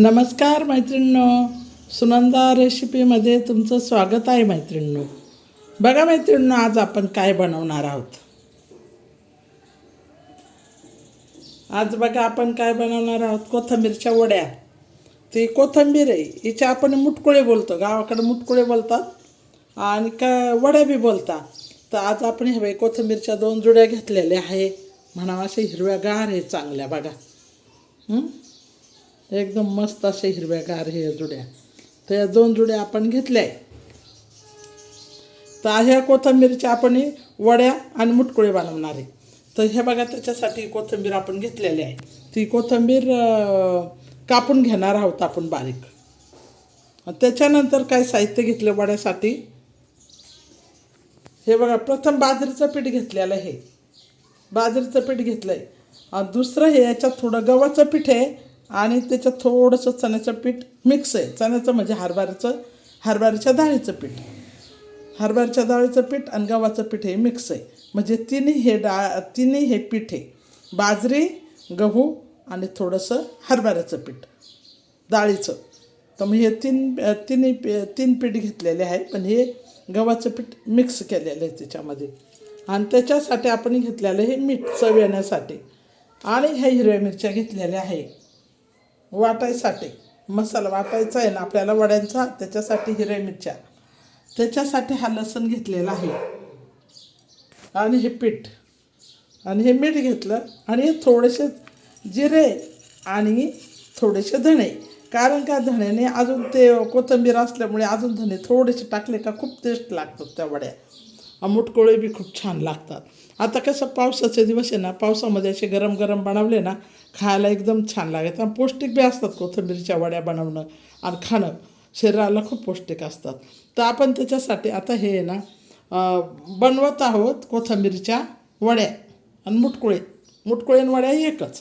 नमस्कार मैत्रिणींनो. सुनंदा रेसिपीमध्ये तुमचं स्वागत आहे मैत्रिणींनो. बघा मैत्रिणींनो आज आपण काय बनवणार आहोत? आज बघा आपण काय बनवणार आहोत? कोथंबीरच्या वड्या. ती कोथंबीर आहे हिच्या आपण मुटकुळे बोलतो. गावाकडे मुटकुळे बोलतात आणि का वड्या बी बोलतात. तर आज आपण हवे कोथंबीरच्या दोन जुड्या घेतलेल्या आहे. म्हणा अशा हिरव्यागार आहे चांगल्या बघा. एकदम मस्त असे हिरव्यागार हे जुड्या. तर या दोन जुड्या आपण घेतल्या आहे तर ह्या कोथिंबीरच्या आपण वड्या आणि मुटकुळे बनवणार आहे. तर हे बघा त्याच्यासाठी कोथिंबीर आपण घेतलेली आहे. ती कोथिंबीर कापून घेणार आहोत आपण बारीक. त्याच्यानंतर काय साहित्य घेतलं वड्यासाठी? हे बघा प्रथम बाजरीचं पीठ घेतलेलं आहे. बाजरीचं पीठ घेतलं आहे दुसरं हे याच्यात थोडं गव्हाचं पीठ आहे. आणि त्याच्यात थोडंसं चण्याचं पीठ मिक्स आहे. चण्याचं म्हणजे हरभऱ्याचं हरभऱ्याच्या डाळीचं पीठ. हरभऱ्याच्या डाळीचं पीठ आणि गव्हाचं पीठ हे मिक्स आहे. म्हणजे तिन्ही हे डाळ तिन्ही हे पीठ आहे. बाजरी गहू आणि थोडंसं हरभऱ्याचं पीठ. डाळीचं. तर मग हे तीन तिन्ही पी तीन पीठ घेतलेले आहे. पण हे गव्हाचं पीठ मिक्स केलेलं आहे त्याच्यामध्ये. आणि त्याच्यासाठी आपण घेतलेलं हे मीठ चव येण्यासाठी आणि ह्या हिरव्या मिरच्या घेतलेल्या आहे. वाटायसाठी. मसाला वाटायचा आहे ना आपल्याला वड्यांचा त्याच्यासाठी हिरव्या मिरच्या. त्याच्यासाठी हा लसूण घेतलेला आहे. आणि हे पीठ. आणि हे मीठ घेतलं. आणि हे थोडेसे जिरे आणि थोडेसे धणे. कारण का धण्याने अजून ते कोथिंबीर असल्यामुळे अजून धणे थोडेसे टाकले का खूप टेस्ट लागतात त्या वड्या. मुटकोळे बी खूप छान लागतात. आता कसं पावसाचे दिवस आहे ना पावसामध्ये असे गरम गरम बनवले ना खायला एकदम छान लागतात आणि पौष्टिक बी असतात कोथिंबीरच्या वड्या बनवणं आणि खाणं. शरीराला खूप पौष्टिक असतात. तर आपण त्याच्यासाठी आता हे आहे ना बनवत आहोत कोथिंबीरच्या वड्या आणि मुटकुळे. मुटकुळे आणि वड्या एकच.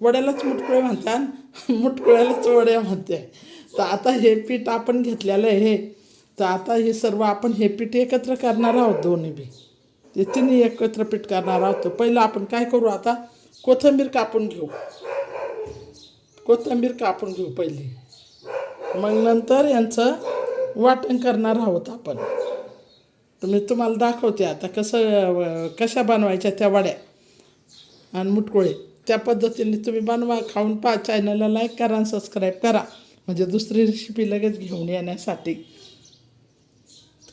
वड्यालाच मुटकुळे म्हणतात मुटकुळ्यालाच वड्या म्हणते. तर आता हे पीठ आपण घेतलेलं आहे. हे तर आता हे सर्व आपण हे पीठ एकत्र करणार आहोत दोन्ही बी. ते तिन्ही एकत्र पीठ करणार आहोत. पहिलं आपण काय करू आता? कोथिंबीर कापून घेऊ. कोथिंबीर कापून घेऊ पहिली. मग नंतर यांचं वाटण करणार आहोत आपण. तुम्ही मी तुम्हाला दाखवते आता कसं कशा बनवायच्या त्या वड्या आणि मुटकुळे. त्या पद्धतीने तुम्ही बनवा खाऊन पा चॅनलला लाईक करा आणि सबस्क्राईब करा. म्हणजे दुसरी रेसिपी लगेच घेऊन येण्यासाठी.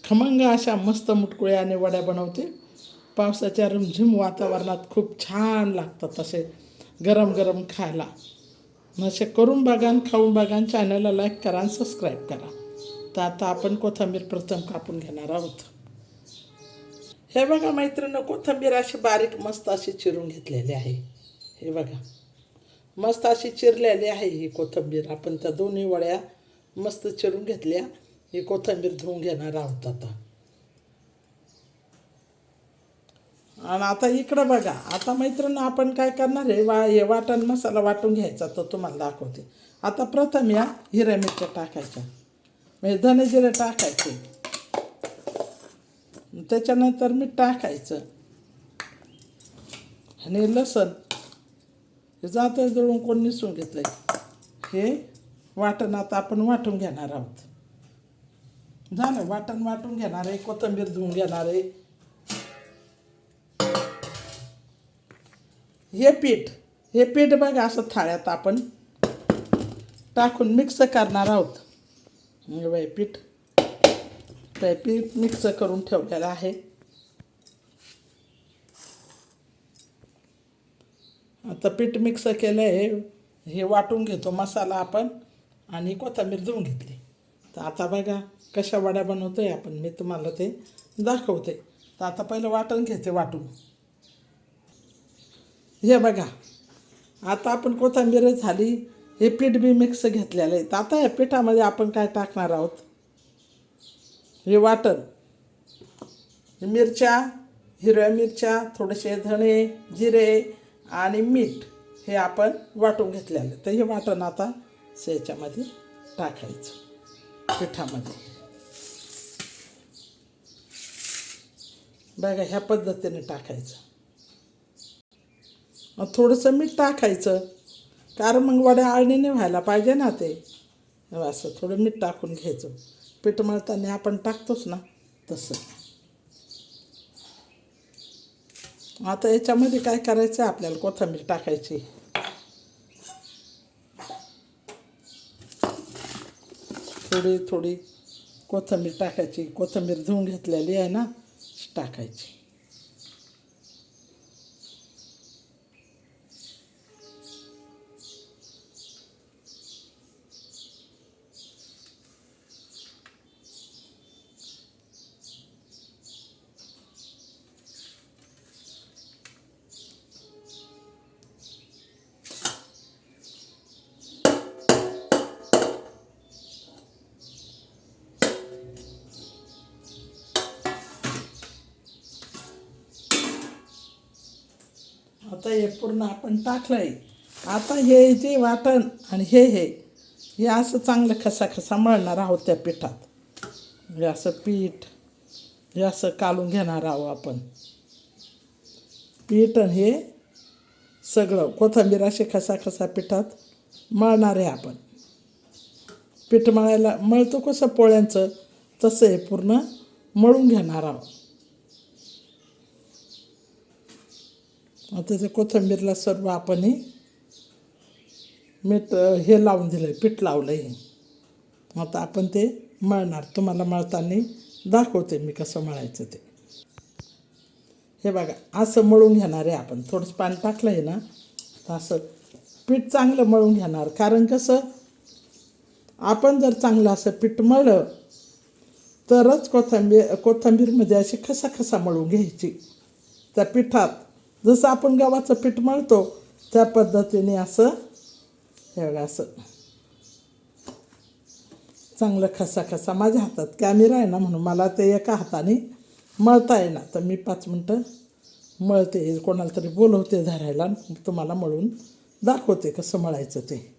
खमंग अशा मस्त मुटकुळे आणि वड्या बनवते. पावसाच्या रिमझिम वातावरणात खूप छान लागतात असे गरम गरम खायला असे करून बघान खाऊन बघान चॅनलला लाईक करा आणि सबस्क्राईब करा. तर आता आपण कोथिंबीर प्रथम कापून घेणार आहोत. हे बघा मैत्रिणं कोथिंबीर अशी बारीक मस्त अशी चिरून घेतलेली आहे. हे बघा. मस्त अशी चिरलेली आहे ही कोथिंबीर. आपण त्या दोन्ही वड्या मस्त चिरून घेतल्या. ही कोथिंबीर धुवून घेणार आहोत आता. आणि आता इकडं बघा आता मैत्रिणी आपण काय करणार आहे? वा हे वाटण मसाला वाटून घ्यायचा तो तुम्हाला दाखवते. आता प्रथम या हिरव्या मिरच्या टाकायच्या. म्हणजे धने जिरे टाकायचे. त्याच्यानंतर मीठ टाकायचं. आणि लसण. हे जातं जळून कोण निसून घेतलं हे वाटण आता आपण वाटून घेणार आहोत. झालं वाटण वाटून घेणार आहे कोथिंबीर धुवून घेणार आहे. हे पीठ हे पीठ बघा असं थाळ्यात आपण टाकून मिक्स करणार आहोत. बाई पीठ. ते पीठ मिक्स करून ठेवलेलं आहे. आता पीठ मिक्स केलं आहे हे वाटून घेतो मसाला आपण आणि कोथिंबीर धुवून घेतली. तर आता बघा कशा वड्या बनवतोय आपण. मी तुम्हाला ते दाखवते. तर आता पहिलं वाटण घेते वाटून. हे बघा आता आपण कोथंबीर झाली हे पीठ बी मिक्स घेतलेलं आहे. तर आता या पिठामध्ये आपण काय टाकणार आहोत? हे वाटण. मिरच्या हिरव्या मिरच्या थोडेसे धणे जिरे आणि मीठ हे आपण वाटून घेतलेलं आहे. तर हे वाटण आता याच्यामध्ये टाकायचं पिठामध्ये. बघा ह्या पद्धतीने टाकायचं. मग थोडंसं मीठ टाकायचं. कारण मग वड्या आळणीने व्हायला पाहिजे ना ते. असं थोडं मीठ टाकून घ्यायचं. पीठ मळताना आपण टाकतोच ना तसं. आता याच्यामध्ये काय करायचं आहे आपल्याला? कोथिंबीर टाकायची. थोडी थोडी कोथिंबीर टाकायची. कोथिंबीर धुवून घेतलेली आहे ना टाकायची. हे पूर्ण आपण टाकलं आहे आता हे जे वाटण आणि हे हे हे असं चांगलं खसा खसा मळणार आहोत त्या पिठात. हे असं पीठ हे असं कालून घेणार आहोत आपण. पीठ आणि हे सगळं कोथिंबीर असे खसा खसा पिठात मळणार आहे आपण. पीठ मळायला मळतो कसं पोळ्यांचं तसं हे पूर्ण मळून घेणार आहोत. आता ते कोथिंबीरला सर्व आपण मीठ हे लावून दिलं आहे पीठ लावलं आहे आता आपण ते मळणार. तुम्हाला मळताना दाखवते मी कसं मळायचं ते. हे बघा असं मळून घेणार आहे आपण. थोडंसं पाणी टाकलं आहे ना तर असं पीठ चांगलं मळून घेणार. कारण कसं आपण जर चांगलं असं पीठ मळलं तरच कोथिंबीर कोथिंबीरमध्ये अशी खसा खसा मळून घ्यायची. त्या पिठात जसं आपण गव्हाचं पीठ मळतो त्या पद्धतीने असं हे बघा असं चांगलं खसा खसा माझ्या हातात. कॅमेरा आहे ना म्हणून मला ते एका हाताने मळता येणार तर मी पाच मिनटं मळते. कोणाला तरी बोलवते धरायला तुम्हाला मळून दाखवते कसं मळायचं ते.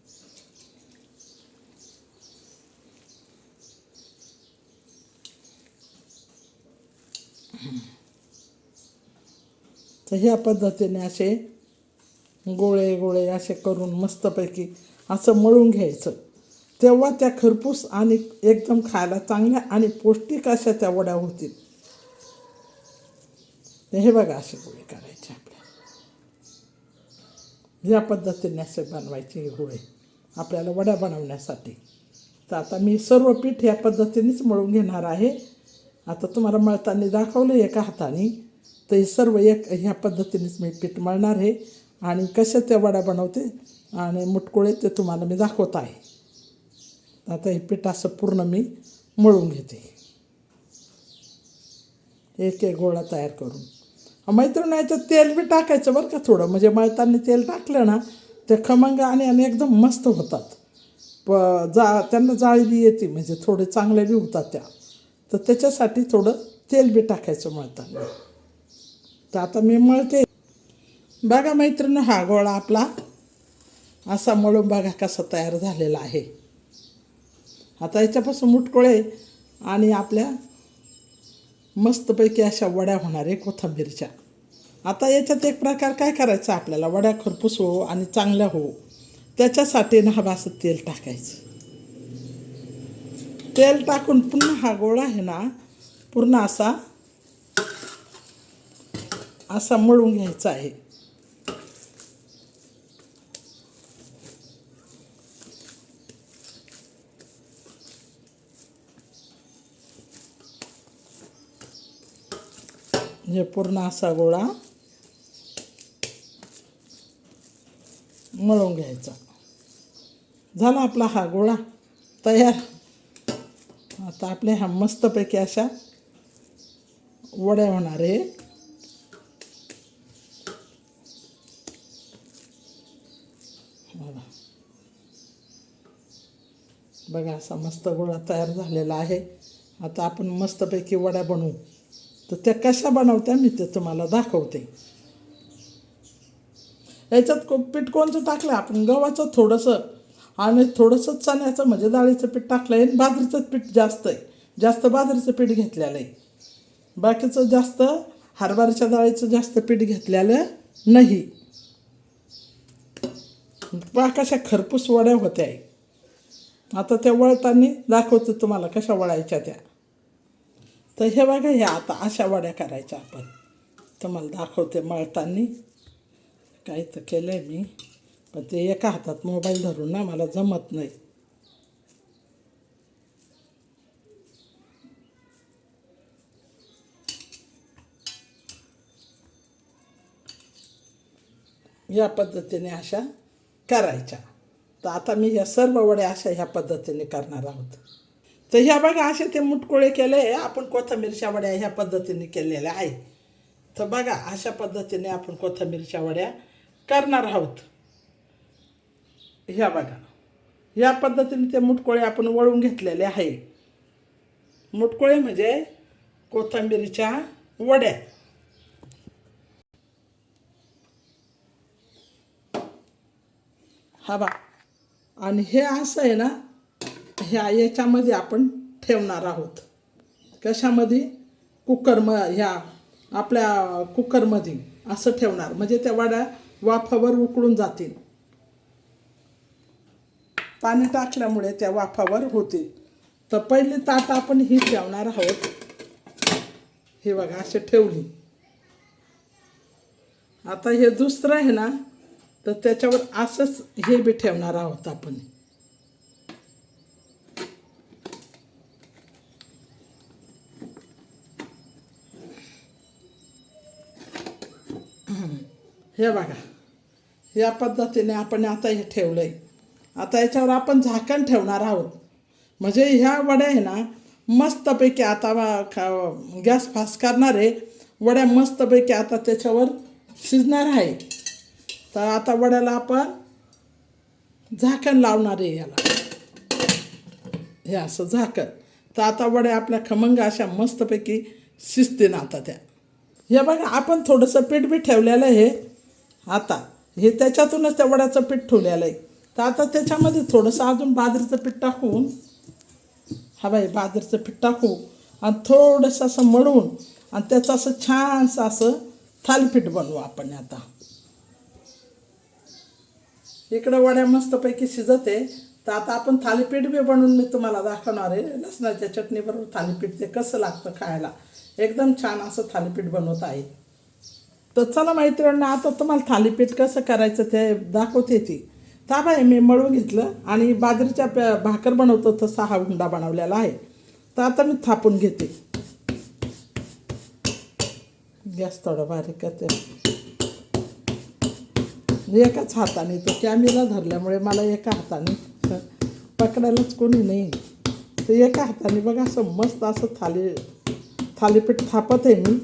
तर ह्या पद्धतीने असे गोळे गोळे असे करून मस्तपैकी असं मळून घ्यायचं. तेव्हा त्या खरपूस आणि एकदम खायला चांगल्या आणि पौष्टिक अशा त्या वड्या होतील. हे बघा असे गोळे करायचे आपल्या. या पद्धतीने असे बनवायचे हे गोळे आपल्याला वड्या बनवण्यासाठी. तर आता मी सर्व पीठ या पद्धतीनेच मळून घेणार आहे. आता तुम्हाला मळताना दाखवलं एका हाताने. तर हे सर्व एक ह्या पद्धतीनेच मी पीठ मळणार आहे आणि कशा त्या वड्या बनवते आणि मुटकुळे ते तुम्हाला मी दाखवत आहे. आता हे पीठ असं पूर्ण मी मळून घेते. एक एक गोळा तयार करून. मैत्रिणी याच्यात तेल बी टाकायचं बरं का थोडं. म्हणजे मळताना तेल टाकलं ना ते खमंग आणि आणि एकदम मस्त होतात. प जा त्यांना जाळी बी येते म्हणजे थोडे चांगले बी होतात त्या. तर त्याच्यासाठी थोडं तेल बी टाकायचं मळताना. तर आता मी मळते. बघा मैत्रिणी हा गोळा आपला. असा मळून बघा कसा तयार झालेला आहे. आता याच्यापासून मुटकोळे आणि आपल्या मस्तपैकी अशा वड्या होणार आहे कोथंबीरच्या. आता याच्यात एक प्रकार काय करायचा? आपल्याला वड्या खरपूस हो आणि चांगल्या हो त्याच्यासाठी ना हवं असं तेल टाकायचं. तेल टाकून पुन्हा हा गोळा आहे ना पूर्ण असा असा मळून घ्यायचा आहे. म्हणजे पूर्ण असा गोळा मळून घ्यायचा. झाला आपला हा गोळा तयार. आता आपल्या ह्या मस्तपैकी अशा वड्या होणार आहे बघा. बघा असा मस्त गोळा तयार झालेला आहे. आता आपण मस्तपैकी वड्या बनवू. तर त्या कशा बनवत्या मी ते तुम्हाला दाखवते. याच्यात को पीठ कोणतं टाकलं आपण गव्हाचं थोडंसं आणि थोडंसं चण्याचं म्हणजे डाळीचं पीठ टाकलं आहे आणि बाजरीचं पीठ जास्त आहे. जास्त बाजरीचं पीठ घेतलेलं आहे. बाकीचं जास्त हरभऱ्याच्या डाळीचं जास्त पीठ घेतलेलं नाही. पहा कशा खरपूस वड्या होत्या. आहे आता त्या वळताना दाखवतो तुम्हाला कशा वळायच्या त्या. तर हे बघा ह्या आता अशा वड्या करायच्या आपण. तुम्हाला दाखवते मळताना. काही तर केलं आहे मी पण ते एका हातात मोबाईल धरून ना मला जमत नाही. या पद्धतीने अशा करायच्या. तर आता मी ह्या सर्व वड्या अशा ह्या पद्धतीने करणार आहोत. तर ह्या बघा असे ते मुटकुळे केले आपण कोथंबीरच्या वड्या ह्या पद्धतीने केलेल्या आहे तर बघा अशा पद्धतीने आपण कोथंबीरच्या वड्या करणार आहोत. ह्या बघा ह्या पद्धतीने ते मुटकोळे आपण वळून घेतलेले आहे मुटकोळे म्हणजे कोथंबीरच्या वड्या. हा बा आणि हे असं आहे ना ह्या याच्यामध्ये आपण ठेवणार आहोत. कशामध्ये? कुकर म ह्या आपल्या कुकरमध्ये असं ठेवणार. म्हणजे त्या वड्या वाफावर उकळून जातील. पाणी टाकल्यामुळे त्या वाफावर होतील. तर पहिली ताट आपण ही ठेवणार आहोत. हे बघा असे ठेवली. आता हे दुसरं आहे ना तर त्याच्यावर असंच हे बी ठेवणार आहोत आपण. हे बघा या पद्धतीने आपण आता हे ठेवलं आहे आता याच्यावर आपण झाकण ठेवणार आहोत. म्हणजे ह्या वड्या आहे ना मस्तपैकी आता खा- गॅस फास करणार आहे वड्या मस्तपैकी आता त्याच्यावर शिजणार आहे तर आता वड्याला आपण झाकण लावणार आहे याला. हे असं झाकण. तर आता वड्या आपल्या खमंग अशा मस्तपैकी शिजतील आता त्या. हे बघा आपण थोडंसं पीठ बी ठेवलेलं आहे. आता हे त्याच्यातूनच त्या वड्याचं पीठ ठेवलेलं आहे. तर आता त्याच्यामध्ये थोडंसं अजून बाजरीचं पीठ टाकून हा बाई बाजरीचं पीठ टाकू आणि थोडंसं असं मळून आणि त्याचं असं छानसं असं थालीपीठ बनवू आपण आता. इकडं वड्या मस्तपैकी शिजत. आहे तर आता आपण थालीपीठ बी बनवून मी तुम्हाला दाखवणार आहे. लसणाच्या चटणीबरोबर थालीपीठ ते कसं लागतं खायला. एकदम छान असं थालीपीठ बनवत आहे. तर चला मैत्रिणींना आता तुम्हाला थालीपीठ कसं करायचं ते दाखवते ती. ताबा आहे मी मळून घेतलं आणि बाजरीच्या प- भाकर बनवतो तसा हा हुंडा बनवलेला आहे. तर आता मी थापून घेते. गॅस थोडं बारीक करते. म्हणजे एकाच हाताने तो कॅमेरा धरल्यामुळे मला एका हाताने पकडायलाच कोणी नाही. तर एका हाताने बघा असं मस्त असं थाली थालीपीठ थापत आहे मी.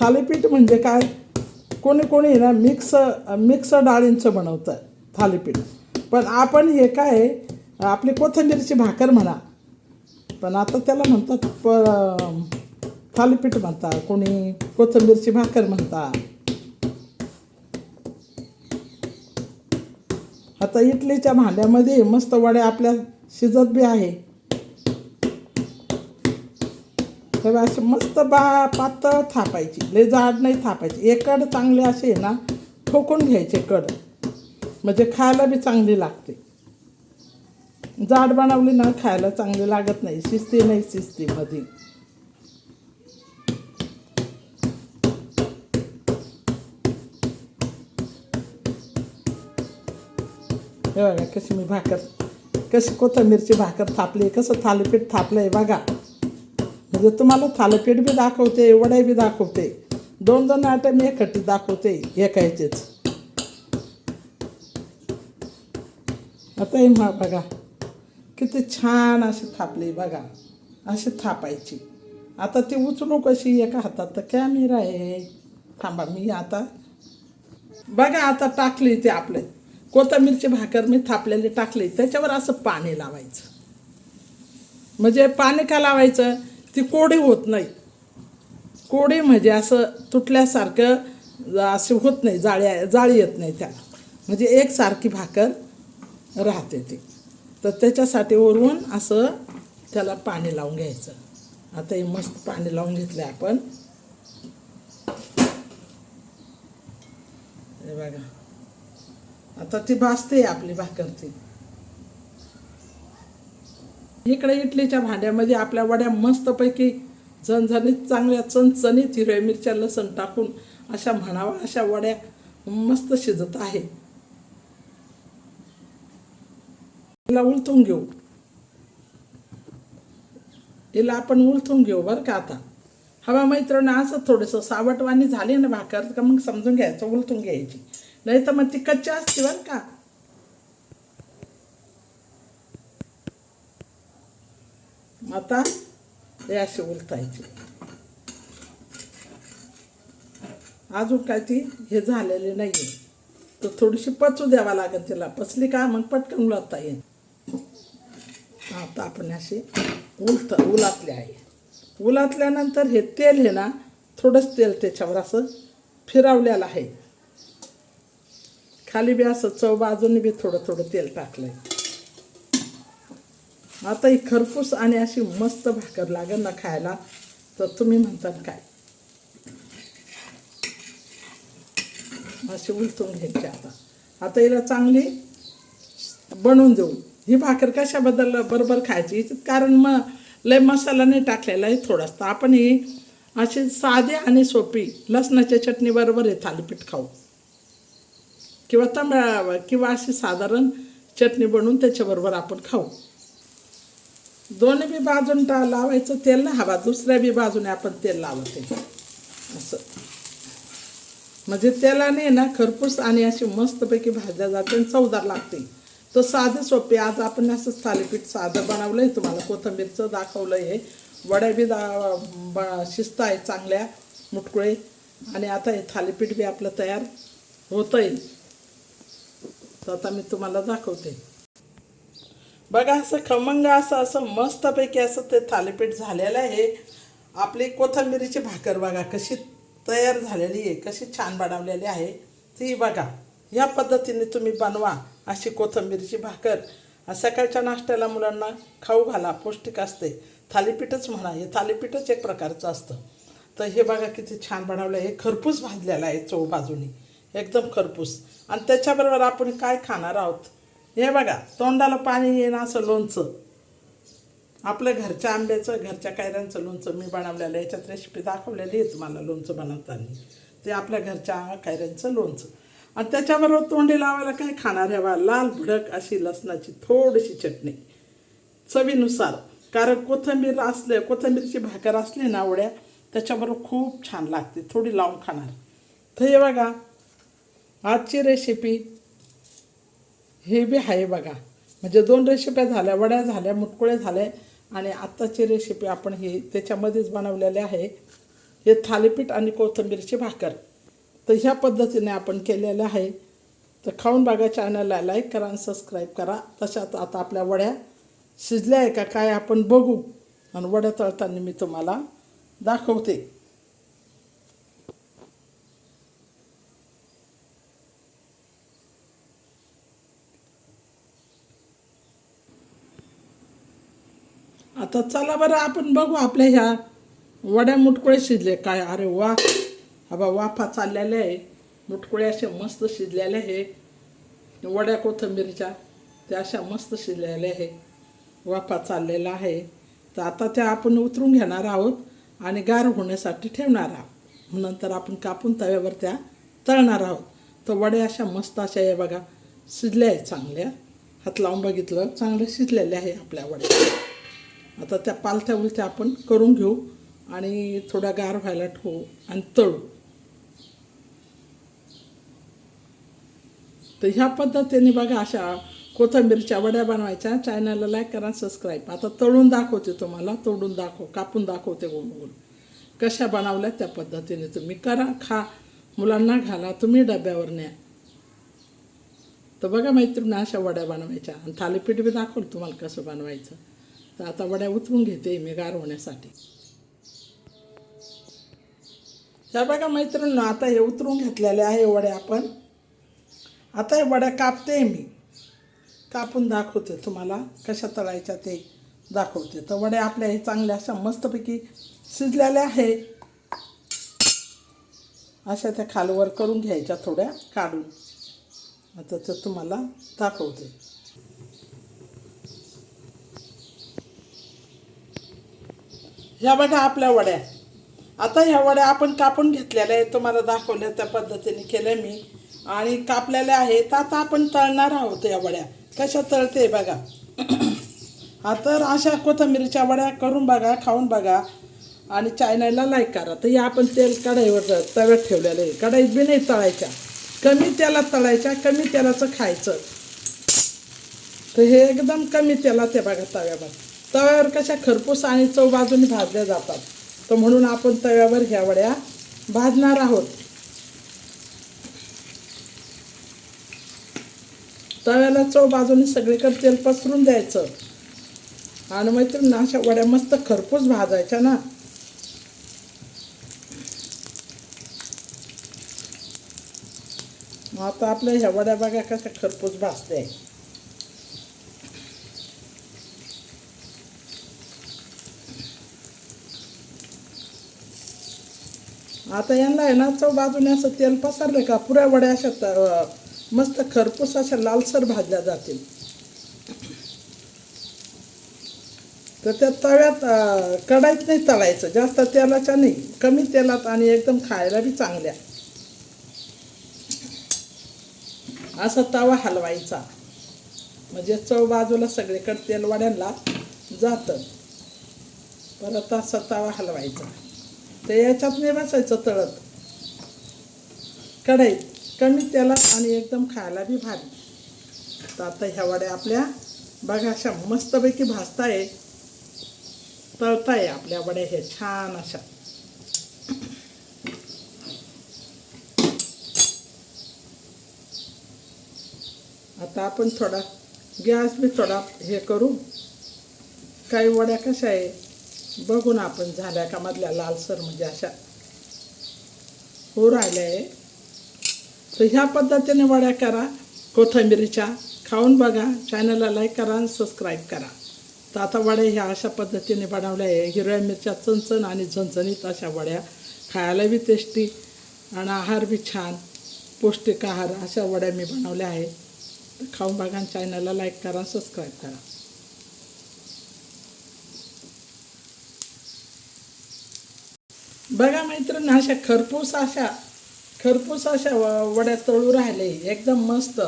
थालीपीठ म्हणजे काय? कोणी कोणी ना मिक्स मिक्स डाळींचं बनवतं थालीपीठ. पण आपण हे काय आपली कोथिंबीरची भाकर म्हणा. पण आता त्याला म्हणतात प थालीपीठ म्हणतात कोणी कोथिंबीरची भाकर म्हणतात आता इडलीच्या भांड्यामध्ये मस्त वड्या आपल्या शिजत बी आहे. तर असे मस्त बा पातळ थापायची लय जाड नाही थापायची. एकड चांगले असे ना ठोकून घ्यायचे कड. म्हणजे खायला बी चांगली लागते. जाड बनवली ना खायला चांगली लागत नाही. शिस्ती नाही शिस्तीमध्ये हे बघा कशी मी भाकर कशी कोथंबीरची भाकर थापली कसं थालीपीठ थापलं आहे बघा. म्हणजे तुम्हाला थालीपीठ बी दाखवते वड्या बी दाखवते. दोन दोन आयटम एकटी दाखवते एका आता हे मा बघा किती छान अशी थापली बघा अशी थापायची. आता ती उचलू कशी एका हातात तर कॅमेरा आहे. थांबा मी आता बघा आता टाकली ते आपले. कोथंबीरची भाकर मी थापलेली टाकली त्याच्यावर असं पाणी लावायचं. म्हणजे पाणी का लावायचं? ती कोडी होत नाही. कोडी म्हणजे असं तुटल्यासारखं असे होत नाही जाळ्या जाळी येत नाही त्याला. म्हणजे एकसारखी भाकर राहते ती. तर त्याच्यासाठी वरून असं त्याला पाणी लावून घ्यायचं. आता हे मस्त पाणी लावून घेतलं आपण. हे बघा. आता ती भासते आपली भाकर ती. इकडे इडलीच्या भांड्यामध्ये आपल्या वड्या मस्तपैकी झणझणीत चांगल्या चणचणीत हिरव्या मिरच्या लसण टाकून अशा म्हणावा अशा वड्या मस्त शिजत आहे. हिला उलथून घेऊ. हिला आपण उलथून घेऊ बरं का आता. हवा मैत्रिणी असं थोडंसं सावटवाणी झाली ना भाकर का मग समजून घ्यायचं उलथून घ्यायची. नाही तर मग ती कच्ची असते बरं का. आता हे असे उलटायचे. अजून काय ती हे झालेले नाही आहे तर थोडीशी पचू द्यावा लागेल तिला. पचली का मग पटकन उलटता येईल. आता आपण असे उलट उलातले आहे. उलातल्यानंतर हे तेल हे ना थोडंच तेल त्याच्यावर असं फिरवलेलं आहे. खाली बी असं चव बाजूने बी थोडं थोडं तेल टाकलंय. आता ही खरपूस आणि अशी मस्त भाकर लागेल ना खायला तर तुम्ही म्हणतात काय? अशी उलटून घ्यायची आता. आता हिला चांगली बनवून देऊ. ही भाकर कशाबद्दल बरोबर खायची? कारण मग लय मसाला नाही टाकलेला आहे थोडासा. तर आपण ही अशी साधी आणि सोपी लसणाच्या चटणीबरोबर हे थालीपीठ खाऊ. किंवा तांबळा किंवा अशी साधारण चटणी बनवून त्याच्याबरोबर आपण खाऊ. दोन्ही बी बाजून टा लावायचं तेल ना हवा दुसऱ्या बी बाजूने आपण तेल लावते. असं. म्हणजे तेलाने ना खरपूस आणि अशी मस्तपैकी भाज्या जाते आणि चवदार लागते. तर साधे सोपे आज आपण असं थालीपीठ साधं बनवलं आहे तुम्हाला कोथिंबीरचं दाखवलं आहे वड्या बी दा ब शिस्त आहे चांगल्या मुटकुळे. आणि आता हे थालीपीठ बी आपलं तयार होतं आहे तर आता मी तुम्हाला दाखवते. बघा असं खमंग असं असं मस्तपैकी असं ते थालीपीठ झालेलं आहे. आपली कोथिंबिरीची भाकर बघा कशी तयार झालेली आहे कशी छान बनवलेली आहे. ती बघा ह्या पद्धतीने तुम्ही बनवा अशी कोथिंबिरीची भाकर. सकाळच्या नाश्त्याला मुलांना खाऊ घाला पौष्टिक असते. थालीपीठच म्हणा हे थालीपीठच एक प्रकारचं असतं. तर हे बघा किती छान बनवलं आहे. हे खरपूस भाजलेलं आहे चव बाजूनी. एकदम खरपूस. आणि त्याच्याबरोबर आपण काय खाणार आहोत? हे बघा तोंडाला पाणी येणं असं लोणचं. आपलं घरच्या आंब्याचं घरच्या कैऱ्यांचं लोणचं मी बनवलेलं याच्यात रेसिपी दाखवलेली आहे तुम्हाला लोणचं बनवताना. ते आपल्या घरच्या कैऱ्यांचं लोणचं. आणि त्याच्याबरोबर तोंडी लावायला काय खाणार हे बा? लाल भडक अशी लसणाची थोडीशी चटणी. चवीनुसार. कारण कोथिंबीर असले कोथिंबीरची भाकर असली ना वड्या त्याच्याबरोबर खूप छान लागते. थोडी लावून खाणार. तर हे बघा आजची रेसिपी हे बी आहे बघा. म्हणजे दोन रेसिप्या झाल्या वड्या झाल्या मुटकुळे झाले आणि आत्ताची रेसिपी आपण ही त्याच्यामध्येच बनवलेली आहे. हे थालीपीठ आणि कोथिंबीरची भाकर. तर ह्या पद्धतीने आपण केलेलं आहे. तर खाऊन बघा चॅनलला लाईक करा आणि सबस्क्राईब करा. तशात आता आपल्या वड्या शिजल्या आहे का काय आपण बघू. आणि वड्या तळताना मी तुम्हाला दाखवते. आता चला बरं आपण बघू आपल्या ह्या वड्या मुटकुळे शिजले काय. अरे वा. हा वाफा चाललेल्या आहे. मुटकुळे अशा मस्त शिजलेले आहे. वड्या कोथिंबीरच्या त्या अशा मस्त शिजलेल्या आहे. वाफा चाललेला आहे. तर आता त्या आपण उतरून घेणार आहोत आणि गार होण्यासाठी ठेवणार आहोत. नंतर आपण कापून तव्यावर त्या तळणार आहोत. तर वड्या अशा मस्त अशा आहे बघा शिजल्या आहे चांगल्या. हात लावून बघितलं चांगलं शिजलेल्या आहे आपल्या वड्या. आता त्या पालथ्या उलथ्या आपण करून घेऊ आणि थोडा गार व्हायला ठेवू आणि तळू. तर ह्या पद्धतीने बघा अशा कोथिंबीरच्या वड्या बनवायच्या. चॅनलला लाईक करा सबस्क्राईब आता तळून दाखवते तुम्हाला तोडून दाखव कापून दाखवते गोल गोल कशा बनवल्या त्या पद्धतीने तुम्ही करा खा. मुलांना घाला तुम्ही डब्यावर न्या. तर बघा मैत्रिणी अशा वड्या बनवायच्या. आणि थालीपीठ बी दाखवलं तुम्हाला कसं बनवायचं. तर आता वड्या उतरून घेते मी गार होण्यासाठी. या बघा मैत्रिणी आता हे उतरून घेतलेले आहे वड्या आपण. आता हे वड्या कापते मी. कापून दाखवते तुम्हाला कशा तळायच्या ते दाखवते. तर वड्या आपल्या हे चांगल्या अशा मस्तपैकी शिजलेल्या आहे. अशा त्या खालवर करून घ्यायच्या थोड्या काढून. आता तर तुम्हाला दाखवते. ह्या बघा आपल्या वड्या. आता ह्या वड्या आपण कापून घेतलेल्या आहेत तुम्हाला दाखवल्या त्या पद्धतीने केल्या मी. आणि कापलेल्या आहेत आता आपण तळणार आहोत या वड्या. कशा तळते बघा. हा तर अशा कोथिंबीरच्या वड्या करून बघा खाऊन बघा. आणि चायनाला लाईक करा. तर हे आपण तेल कढईवर तव्यात ठेवलेलं आहे. कढईत बी नाही तळायच्या. कमी तेलात तळायच्या कमी तेलाचं खायचं. तर हे एकदम कमी तेलात आहे बघा तव्यावर. तव्यावर कशा खरपूस आणि चव बाजूने भाजल्या जातात. तर म्हणून आपण तव्यावर ह्या वड्या भाजणार आहोत. तव्याला चव बाजूने सगळीकडे तेल पसरून द्यायचं. आणि मैत्रीण अशा वड्या मस्त खरपूस भाजायच्या ना. मग आता आपल्या ह्या वड्या बघा कशा खरपूस भाजते. आता यांना आहे ना चव बाजूने असं तेल पसरलं का? पुऱ्या वड्या अशा त- मस्त खरपूस अशा लालसर भाजल्या जातील. तर त्या तव्यात कढाईत नाही तळायचं. जास्त तेलाच्या नाही कमी तेलात आणि एकदम खायला बी चांगल्या. असा तवा हलवायचा. म्हणजे चव बाजूला सगळीकडे तेल वाढ्यांना जातं. परत असा तवा हलवायचा. ते याच्यात नाही बसायचं तळत. कढई कमी तेलात आणि एकदम खायला बी भारी. तर आता ह्या वड्या आपल्या बघा अशा मस्तपैकी भाजताय. तळताय आपल्या वड्या हे छान अशा. आता आपण थोडा गॅस बी थोडा हे करू. काही वड्या कशा आहे? बघून आपण झाल्या का मधल्या लालसर म्हणजे अशा हो राहिल्या. आहे तर ह्या पद्धतीने वड्या करा कोथिंबिरीच्या. खाऊन बघा चॅनलला लाईक करा आणि सबस्क्राईब करा. तर आता वड्या ह्या अशा पद्धतीने बनवल्या. आहे हिरव्या मिरच्या चणचण आणि झणझणीत अशा वड्या. खायला बी टेस्टी आणि आहार बी छान. पौष्टिक आहार अशा वड्या मी बनवल्या आहे तर खाऊन बघा आणि चॅनलला लाईक करा सबस्क्राईब करा. बघा मैत्रीण अशा खरपूस अशा खरपूस अशा वड्या तळू राहिले एकदम मस्त.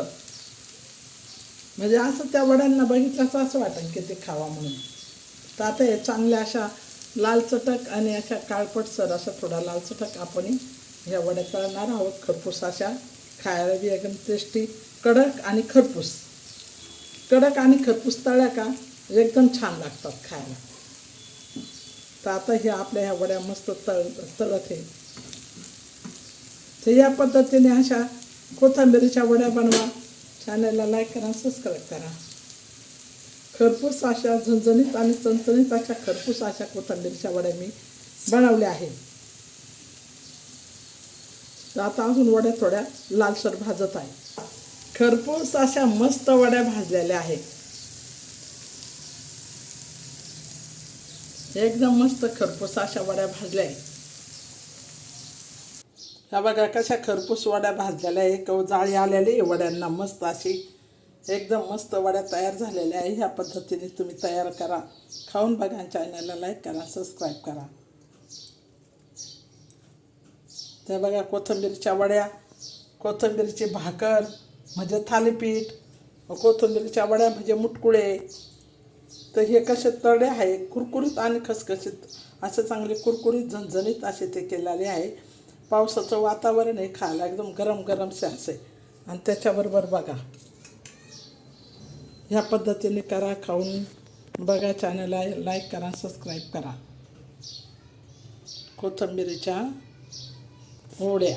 म्हणजे असं त्या वड्यांना बघितलंच असं वाटेल की ते खावा म्हणून. तर आता हे चांगल्या अशा लाल चटक आणि अशा काळपटसर असा थोडा लाल चटक आपण ह्या वड्या तळणार आहोत. खरपूस अशा खायला बी एकदम टेस्टी कडक आणि खरपूस. कडक आणि खरपूस तळ्या का एकदम छान लागतात खायला. तर आता हे आपल्या ह्या वड्या मस्त तळ तळत आहे. तर या पद्धतीने अशा कोथिंबिरीच्या वड्या बनवा. चॅनलला लाईक करा सबस्क्राईब करा. खरपूस अशा झणझणीत आणि चणचणीत अशा खरपूस अशा कोथिंबिरीच्या वड्या मी बनवल्या आहेत. तर आता अजून वड्या थोड्या लालसर भाजत आहे. खरपूस अशा मस्त वड्या भाजलेल्या आहेत. एकदम मस्त खरपूस अशा वड्या भाजल्या आहेत. ह्या बघा कशा खरपूस वड्या भाजलेल्या आहे कव जाळी आलेली आहे वड्यांना मस्त अशी. एकदम मस्त वड्या तयार झालेल्या आहे ह्या पद्धतीने तुम्ही तयार करा. खाऊन बघा चॅनलला लाईक करा सबस्क्राईब करा. त्या बघा कोथिंबीरच्या वड्या कोथंबीरची भाकर म्हणजे थालीपीठ कोथंबीरच्या वड्या म्हणजे मुटकुळे तर हे कसे तळे आहे? कुरकुरीत आणि खसखसीत असं चांगले कुरकुरीत झणझणीत असे ते केलेले आहे. पावसाचं वातावरण आहे खायला एकदम गरम गरमसे असे आणि त्याच्याबरोबर बघा. ह्या पद्धतीने करा खाऊन बघा चॅनलला लाईक करा सबस्क्राईब करा. कोथिंबीरीच्या होड्या